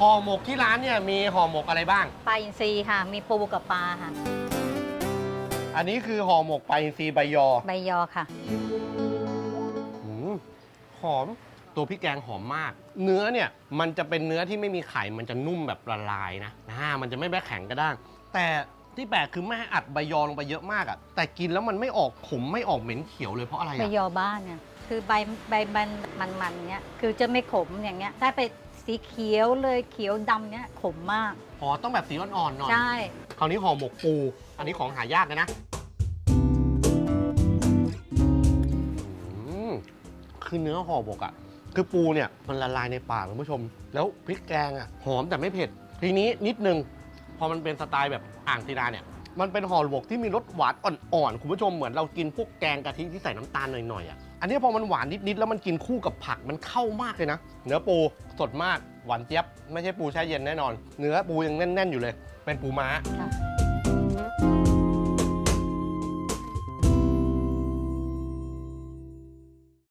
ห่อหมกที่ร้านเนี่ยมีห่อหมกอะไรบ้าง ปลาอินทรีค่ะ มีปูกับปลาค่ะ อันนี้คือห่อหมกปลาอินทรีใบยอใบยอค่ะ หืมหอม ตัวพริกแกงหอมมาก เนื้อเนี่ยมันจะเป็นเนื้อที่ไม่มีไข่มันจะนุ่มแบบละลายนะอ่ามันจะไม่แบบแข็งกระด้าง แต่ที่แปลกคือแม่อัดใบยอลงไปเยอะมากอะแต่กินแล้วมันไม่ออกขมไม่ออกเหม็นเขียวเลยเพราะอะไรใบอะ ยอบ้านเนี่ยคือใบใบมันมันมันเนี้ยคือจะไม่ขมอย่างเงี้ย ถ้าไป สีเขียวเลยเขียวดำเนี้ยขมมาก อ๋อต้องแบบสีอ่อนๆหน่อยใช่ คราวนี้ห่อหมกปู อันนี้ของหายากเลยนะอืมคือเนื้อห่อหมกอะคือปูเนี่ยมันละลายในปากคุณผู้ชม แล้วพริกแกงอะหอมแต่ไม่เผ็ด ทีนี้นิดนึง พอมันเป็นสไตล์แบบอ่างศิลาเนี่ย มันเป็นห่อหมกที่มีรสหวานอ่อนๆคุณผู้ชมเหมือนเรากินพวกแกงกะทิที่ใส่น้ำตาลหน่อยๆอะ อันนี้พอมันหวานนิดๆแล้วมันกินคู่กับผักมันเข้ามากเลยนะ เนื้อปูสดมากหวานเจี๊ยบ ไม่ใช่ปูแช่เย็นแน่นอน เนื้อปูยังแน่น ๆ อยู่เลย เป็นปูม้า